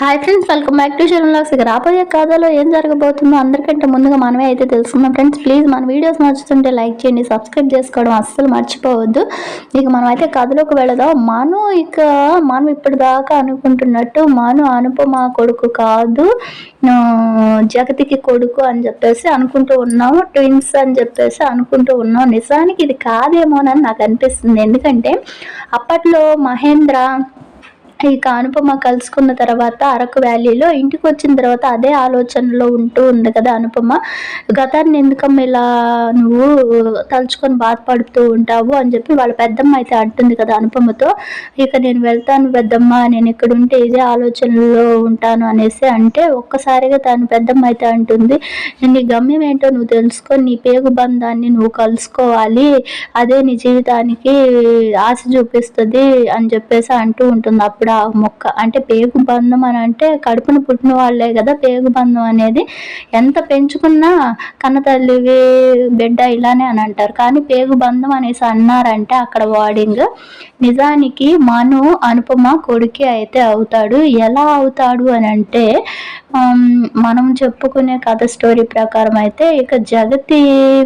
Hi friends welcome back to shell ఇక రాబోయే కథలో ఏం జరగబోతుందో అందరికంటే ముందుగా మనమే అయితే తెలుసుకుందాం ఫ్రెండ్స్ ప్లీజ్ మన వీడియోస్ నచ్చుతుంటే లైక్ చేయండి సబ్స్క్రైబ్ చేసుకోవడం అస్సలు మర్చిపోవద్దు. ఇక మనం అయితే కథలోకి వెళదాం. మను ఇక మనం ఇప్పటిదాకా అనుకుంటున్నట్టు మను అనుపమ కొడుకు కాదు. జగతికి కొడుకు అని చెప్పేసి అనుకుంటూ ఉన్నాము. ట్విన్స్ అని చెప్పేసి అనుకుంటూ ఉన్నాం నిజానికి ఇది కాదేమోనని నాకు అనిపిస్తుంది. ఎందుకంటే అప్పట్లో మహేంద్ర ఇక అనుపమ కలుసుకున్న తర్వాత అరకు వ్యాలీలో ఇంటికి వచ్చిన తర్వాత అదే ఆలోచనలో ఉంటూ ఉంది కదా అనుపమ. గతాన్ని ఎందుకమ్మ ఇలా నువ్వు తలుచుకొని బాధపడుతూ ఉంటావు అని చెప్పి వాళ్ళ పెద్దమ్మ అయితే అంటుంది కదా అనుపమతో. ఇక నేను వెళ్తాను పెద్దమ్మ నేను ఇక్కడ ఉంటే ఇదే ఆలోచనలో ఉంటాను అనేసి అంటే ఒక్కసారిగా తను పెద్దమ్మ అయితే అంటుంది నీ గమ్యం ఏంటో నువ్వు తెలుసుకొని నీ పేగు బంధాన్ని నువ్వు కలుసుకోవాలి అదే నీ జీవితానికి ఆశ చూపిస్తుంది అని చెప్పేసి అంటూ ఉంటుంది. అప్పుడు ఆ మొక్క అంటే పేగు బంధం అని అంటే కడుపును పుట్టిన వాళ్ళే కదా పేగు బంధం అనేది. ఎంత పెంచుకున్నా కన్న తల్లివి బిడ్డ ఇలానే అని అంటారు. కానీ పేగు బంధం అనేసి అన్నారంటే అక్కడ వార్డింగ్ నిజానికి మను అనుపమ కొడుకే అయితే అవుతాడు. ఎలా అవుతాడు అని అంటే మనం చెప్పుకునే కథ స్టోరీ ప్రకారం అయితే ఇక జగతి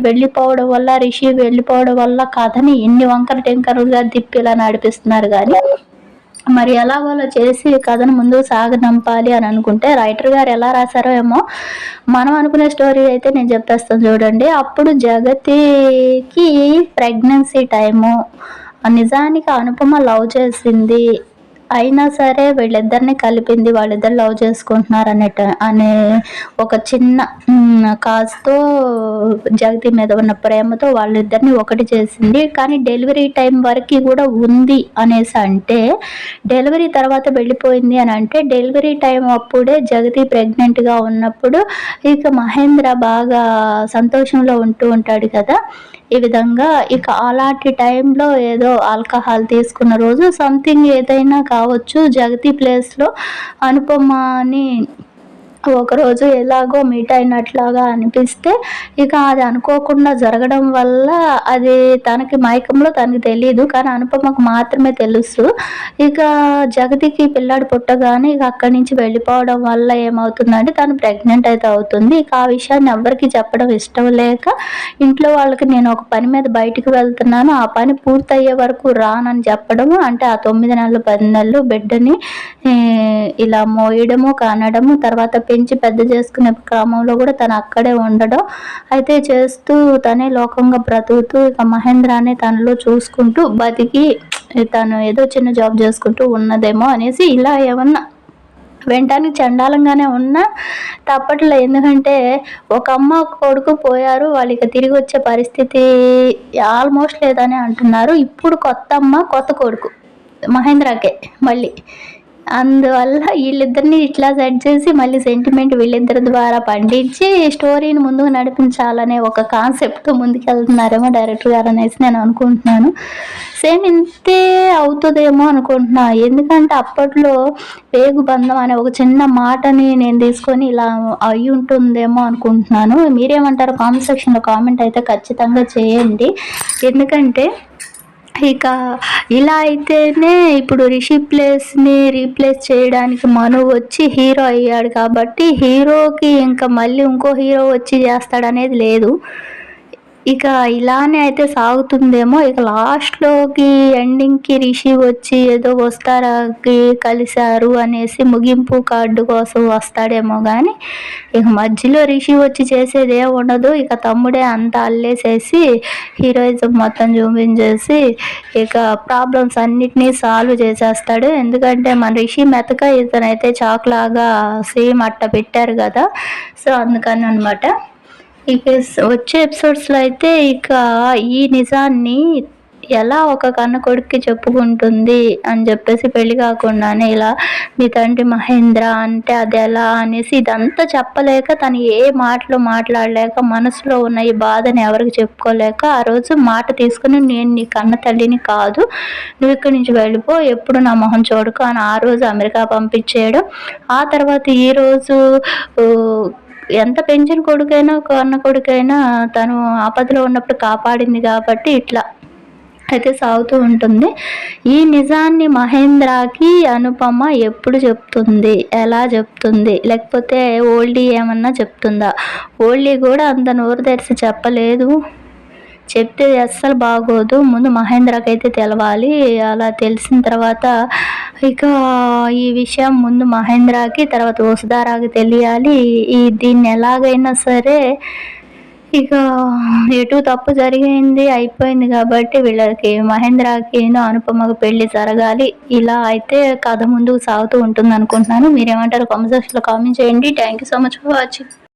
వెళ్ళిపోవడం వల్ల రిషి వెళ్ళిపోవడం వల్ల కథని ఎన్ని వంకర టెంకరులుగా తిప్పి ఇలా నడిపిస్తున్నారు కానీ మరి ఎలాగోలా చేసి కథను ముందు సాగనంపాలి అని అనుకుంటే రైటర్ గారు ఎలా రాశారో ఏమో మనం అనుకునే స్టోరీ అయితే నేను చెప్పేస్తాను చూడండి. అప్పుడు జగతికి ప్రెగ్నెన్సీ టైము నిజానికి అనుపమ లవ్ చేసింది. అయినా సరే వీళ్ళిద్దరిని కలిపింది వాళ్ళిద్దరు లవ్ చేసుకుంటున్నారు అనేట అనే ఒక చిన్న కాస్తో కాజ్తో జగతి మీద ఉన్న ప్రేమతో వాళ్ళిద్దరిని ఒకటి చేసింది. కానీ డెలివరీ టైం వరకు కూడా ఉంది అనేసి అంటే డెలివరీ తర్వాత వెళ్ళిపోయింది అని అంటే డెలివరీ టైం అప్పుడే జగతి ప్రెగ్నెంట్గా ఉన్నప్పుడు ఇక మహేంద్ర బాగా సంతోషంలో ఉంటూ ఉంటాడు కదా. ఈ విధంగా ఇక అలాంటి టైంలో ఏదో ఆల్కహాల్ తీసుకున్న రోజు సంథింగ్ ఏదైనా కావచ్చు జగతి ప్లేస్లో అనుపమ అని ఒకరోజు ఎలాగో మీట్ అయినట్లాగా అనిపిస్తే ఇక అది అనుకోకుండా జరగడం వల్ల అది తనకి మైకంలో తనకి తెలియదు కానీ అనుపమకు మాత్రమే తెలుసు. ఇక జగతికి పిల్లాడు పుట్టగానే ఇక అక్కడి నుంచి వెళ్ళిపోవడం వల్ల ఏమవుతుందంటే తను ప్రెగ్నెంట్ అయితే అవుతుంది. ఇక ఆ విషయాన్ని ఎవరికి చెప్పడం ఇష్టం లేక ఇంట్లో వాళ్ళకి నేను ఒక పని మీద బయటికి వెళ్తున్నాను ఆ పని పూర్తయ్యే వరకు రానని చెప్పడము అంటే ఆ తొమ్మిది నెలలు పది నెలలు బిడ్డని ఇలా మోయడము కనడము తర్వాత పెంచి పెద్ద చేసుకునే క్రమంలో కూడా తను అక్కడే ఉండడం. అయితే చేస్తూ తనే లోకంగా బ్రతుకుతూ ఇక మహేంద్రాన్ని తనలో చూసుకుంటూ బతికి తను ఏదో చిన్న జాబ్ చేసుకుంటూ ఉన్నదేమో అనేసి ఇలా ఏమన్నా వినటానికి చండాలంగానే ఉన్నా తప్పట్లే. ఎందుకంటే ఒక అమ్మ ఒక కొడుకు పోయారు. వాళ్ళకి తిరిగి వచ్చే పరిస్థితి ఆల్మోస్ట్ లేదని అంటున్నారు. ఇప్పుడు కొత్త అమ్మ కొత్త కొడుకు మహేంద్రకే మళ్ళీ. అందువల్ల వీళ్ళిద్దరిని ఇట్లా సెట్ చేసి మళ్ళీ సెంటిమెంట్ వీళ్ళిద్దరి ద్వారా పండించి స్టోరీని ముందుకు నడిపించాలనే ఒక కాన్సెప్ట్తో ముందుకెళ్తున్నారేమో డైరెక్టర్ గారు అనేసి నేను అనుకుంటున్నాను. సేమ్ ఇంతే అవుతుందేమో అనుకుంటున్నా. ఎందుకంటే అప్పట్లో పేగు బంధం అనే ఒక చిన్న మాటని నేను తీసుకొని ఇలా అయి ఉంటుందేమో అనుకుంటున్నాను. మీరేమంటారు? కామెంట్ సెక్షన్లో కామెంట్ అయితే ఖచ్చితంగా చేయండి. ఎందుకంటే ఇక ఇలా అయితేనే ఇప్పుడు రిషి ప్లేస్ని రీప్లేస్ చేయడానికి మను వచ్చి హీరో అయ్యాడు కాబట్టి హీరోకి ఇంకా మళ్ళీ ఇంకో హీరో వచ్చి చేస్తాడనేది లేదు. ఇక ఇలానే అయితే సాగుతుందేమో. ఇక లాస్ట్లోకి ఎండింగ్కి రిషి వచ్చి ఏదో వస్తారాకి కలిశారు అనేసి ముగింపు కార్డు కోసం వస్తాడేమో కానీ ఇక మధ్యలో రిషి వచ్చి చేసేది ఏం ఉండదు. ఇక తమ్ముడే అంతా అల్లేసేసి హీరోయిజం మొత్తం చూపించేసి ఇక ప్రాబ్లమ్స్ అన్నిటినీ సాల్వ్ చేసేస్తాడు. ఎందుకంటే మన రిషి మెతక ఇతనైతే చాక్లాగా సేమ్ అట్ట పెట్టారు కదా. సో అందుకని అనమాట ఇక వచ్చే ఎపిసోడ్స్లో అయితే ఇక ఈ నిజాన్ని ఎలా ఒక కన్న కొడుక్కి చెప్పుకుంటుంది అని చెప్పేసి పెళ్ళి కాకుండానే ఇలా మీ తండ్రి మహేంద్ర అంటే అది ఎలా? అనేసి ఇదంతా చెప్పలేక తను ఏ మాటలు మాట్లాడలేక మనసులో ఉన్న ఈ బాధని ఎవరికి చెప్పుకోలేక ఆ రోజు మాట తీసుకుని నేను నీ కన్న తల్లిని కాదు నువ్వు ఇక్కడి నుంచి వెళ్ళిపో ఎప్పుడు నా మొహం చూడకు అని ఆ రోజు అమెరికా పంపించేయడం. ఆ తర్వాత ఈరోజు ఎంత పెంచిన కొడుకైనా కన్న కొడుకైనా తను ఆపదలో ఉన్నప్పుడు కాపాడింది కాబట్టి ఇట్లా అయితే సాగుతూ ఉంటుంది. ఈ నిజాన్ని మహేంద్రకి అనుపమ ఎప్పుడు చెప్తుంది? ఎలా చెప్తుంది? లేకపోతే ఓల్డీ ఏమన్నా చెప్తుందా? ఓల్డీ కూడా అంత నోరు తెరిచి చెప్పలేదు. చెప్తే అస్సలు బాగోదు. ముందు మహేంద్రకైతే అయితే తెలవాలి. అలా తెలిసిన తర్వాత ఇక ఈ విషయం ముందు మహేంద్రకి తర్వాత వసుధారాకి తెలియాలి. ఈ దీన్ని ఎలాగైనా సరే ఇక ఎటు తప్పు జరిగింది అయిపోయింది కాబట్టి వీళ్ళకి మహేంద్రకి అనుపమకు పెళ్ళి జరగాలి. ఇలా అయితే కథ ముందుకు సాగుతూ ఉంటుంది అనుకుంటున్నాను మీరేమంటారు కామెంట్ సెక్షన్లో కామెంట్ చేయండి. Thank you so much for watching